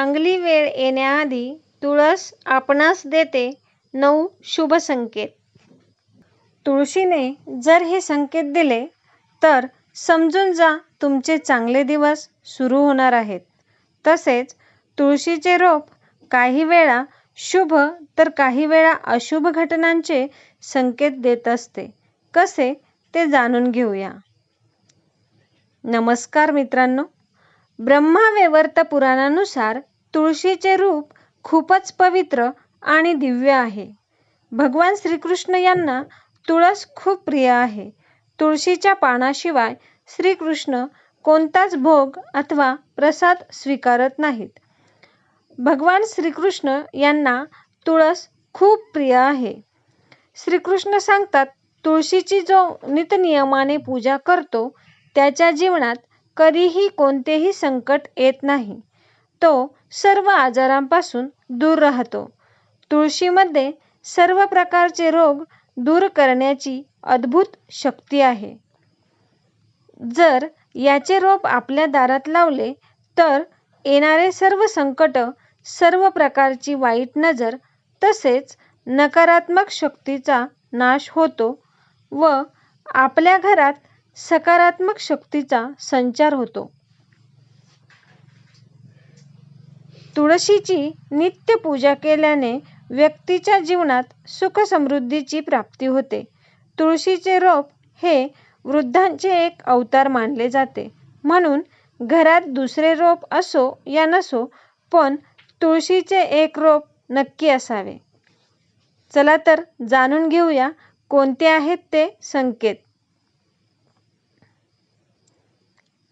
चांगली वेळ येण्याआधी तुळस आपणास देते नऊ शुभ संकेत. तुळशीने जर हे संकेत दिले तर समजून जा तुमचे चांगले दिवस सुरू होणार आहेत. तसेच तुळशीचे रोप काही वेळा शुभ तर काही वेळा अशुभ घटनांचे संकेत देत असते. कसे? ते जाणून घेऊया. नमस्कार मित्रांनो. ब्रह्मावेवर्त पुराणानुसार तुळशीचे रूप खूपच पवित्र आणि दिव्य आहे. भगवान श्रीकृष्ण यांना तुळस खूप प्रिय आहे. तुळशीच्या पानाशिवाय श्रीकृष्ण कोणताच भोग अथवा प्रसाद स्वीकारत नाहीत. भगवान श्रीकृष्ण यांना तुळस खूप प्रिय आहे. श्रीकृष्ण सांगतात तुळशीची जो नितनियमाने पूजा करतो त्याच्या जीवनात कधीही कोणतेही संकट येत नाही. तो सर्व आजारांपासून दूर राहतो. तुळशीमध्ये सर्व प्रकारचे रोग दूर करण्याची अद्भुत शक्ती आहे. जर याचे रोप आपल्या दारात लावले तर येणारे सर्व संकट सर्व प्रकारची वाईट नजर तसेच नकारात्मक शक्तीचा नाश होतो व आपल्या घरात सकारात्मक शक्तीचा संचार होतो. तुळशीची नित्य पूजा केल्याने व्यक्तीच्या जीवनात सुखसमृद्धीची प्राप्ती होते. तुळशीचे रोप हे वृद्धांचे एक अवतार मानले जाते. म्हणून घरात दुसरे रोप असो या नसो पण तुळशीचे एक रोप नक्की असावे. चला तर जाणून घेऊया कोणते आहेत ते संकेत.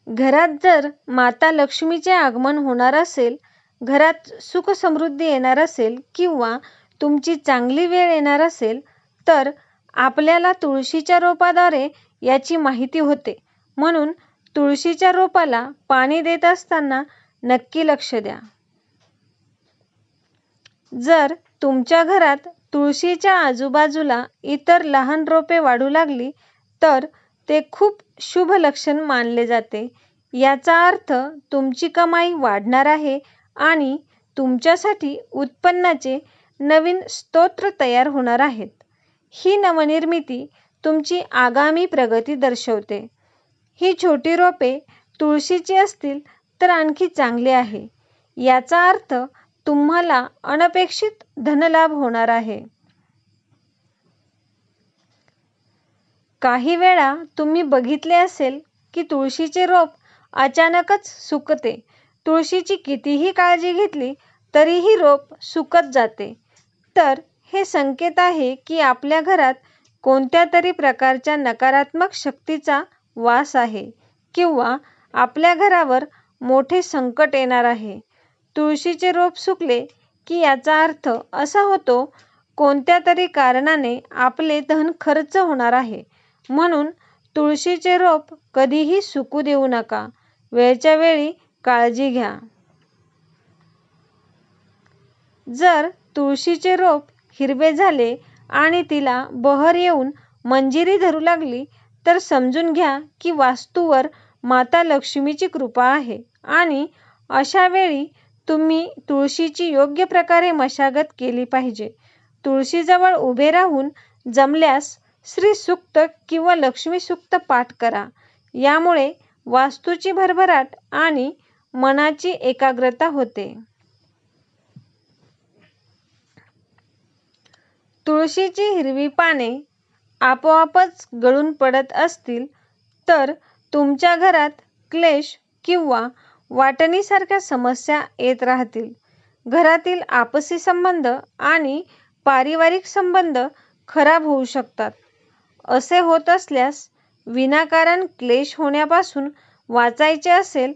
घरात जर माता लक्ष्मीचे आगमन होणार असेल घरात सुख समृद्धी येणार असेल किंवा तुमची चांगली वेळ येणार असेल तर आपल्याला तुळशीच्या रोपाद्वारे याची माहिती होते. म्हणून तुळशीच्या रोपाला पाणी देत असताना नक्की लक्ष द्या. जर तुमच्या घरात तुळशीच्या आजूबाजूला इतर लहान रोपे वाढू लागली तर ते खूप शुभ लक्षण मानले जाते. याचा अर्थ तुमची कमाई वाढणार आहे आणि तुमच्यासाठी उत्पन्नाचे नवीन स्तोत्र तयार होणार आहेत. ही नवनिर्मिती तुमची आगामी प्रगती दर्शवते. ही छोटी रोपे तुळशीची असतील तर आणखी चांगले आहे. याचा अर्थ तुम्हाला अनपेक्षित धनलाभ होणार आहे. काही वेळा तुम्ही बघितले असेल की तुळशीचे रोप अचानकच सुकते तुळशीची कितीही काळजी घेतली तरीही रोप सुकत जाते. तर हे संकेत आहे की आपल्या घरात कोणत्या तरी प्रकारच्या नकारात्मक शक्तीचा वास आहे किंवा आपल्या घरावर मोठे संकट येणार आहे. तुळशीचे रोप सुकले की याचा अर्थ असा होतो कोणत्या तरी कारणाने आपले धन खर्च होणार आहे. म्हणून तुळशीचे रोप कधीही सुकू देऊ नका. वेळच्या वेळी काळजी घ्या. जर तुळशीचे रोप हिरवे झाले आणि तिला बहर येऊन मंजिरी धरू लागली तर समजून घ्या की वास्तूवर माता लक्ष्मीची कृपा आहे आणि अशा वेळी तुम्ही तुळशीची योग्य प्रकारे मशागत केली पाहिजे. तुळशीजवळ उभे राहून जमल्यास श्री सुक्त किंवा लक्ष्मी सुक्त पाठ करा. यामुळे वास्तूची भरभराट आणि मनाची एकाग्रता होते. तुळशीची हिरवी पाने आपोआपच गळून पडत असतील तर तुमच्या घरात क्लेश किंवा वाटणीसारख्या समस्या येत राहतील. घरातील आपसी संबंध आणि पारिवारिक संबंध खराब होऊ शकतात. असे होत असल्यास विनाकारण क्लेश होण्यापासून वाचायचे असेल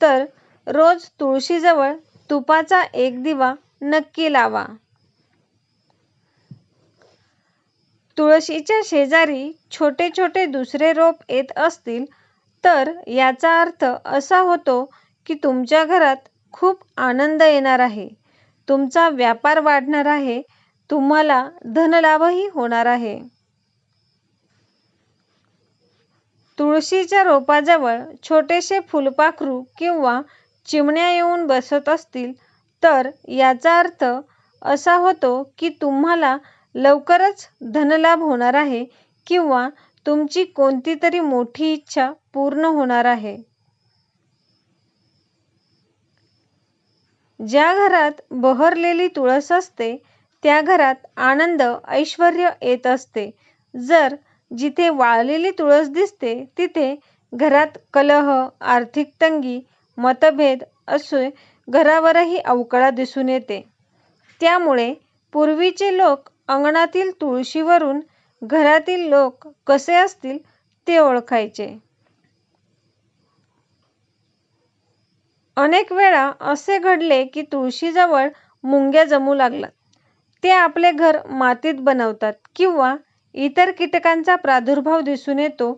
तर रोज तुळशीजवळ तुपाचा एक दिवा नक्की लावा. तुळशीच्या शेजारी छोटे छोटे दुसरे रोप येत असतील तर याचा अर्थ असा होतो की तुमच्या घरात खूप आनंद येणार आहे. तुमचा व्यापार वाढणार आहे. तुम्हाला धनलाभही होणार आहे. तुळशीच्या रोपाजवळ छोटेसे फुलपाखरू किंवा चिमण्या येऊन बसत असतील तर याचा अर्थ असा होतो की तुम्हाला लवकरच धनलाभ होणार आहे किंवा तुमची कोणती तरी मोठी इच्छा पूर्ण होणार आहे. ज्या घरात बहरलेली तुळस असते त्या घरात आनंद ऐश्वर येत असते. जर जिथे वाळलेली तुळस दिसते तिथे घरात कलह आर्थिक तंगी मतभेद असे घरावरही अवकळा दिसून येते. त्यामुळे पूर्वीचे लोक अंगणातील तुळशीवरून घरातील लोक कसे असतील ते ओळखायचे. अनेक वेळा असे घडले की तुळशीजवळ मुंग्या जमू लागतात ते आपले घर मातीत बनवतात किंवा इतर कीटकांचा प्रादुर्भाव दिसून येतो.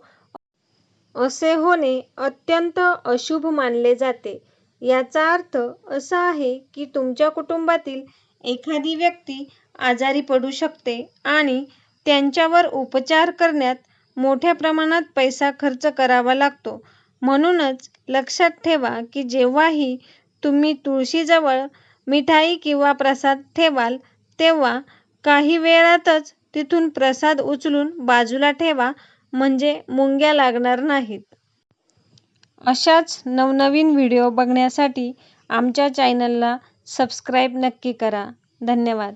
असे होणे अत्यंत अशुभ मानले जाते. याचा अर्थ असा आहे की तुमच्या कुटुंबातील एखादी व्यक्ती आजारी पडू शकते आणि त्यांच्यावर उपचार करण्यात मोठ्या प्रमाणात पैसा खर्च करावा लागतो. म्हणूनच लक्षात ठेवा की जेव्हाही तुम्ही तुळशीजवळ मिठाई किंवा प्रसाद ठेवाल तेव्हा काही वेळातच तिथून प्रसाद उचलून बाजूला ठेवा म्हणजे मुंग्या लागणार नाहीत. अशाच नवनवीन व्हिडिओ बघण्यासाठी आमच्या चॅनलला सबस्क्राईब नक्की करा. धन्यवाद.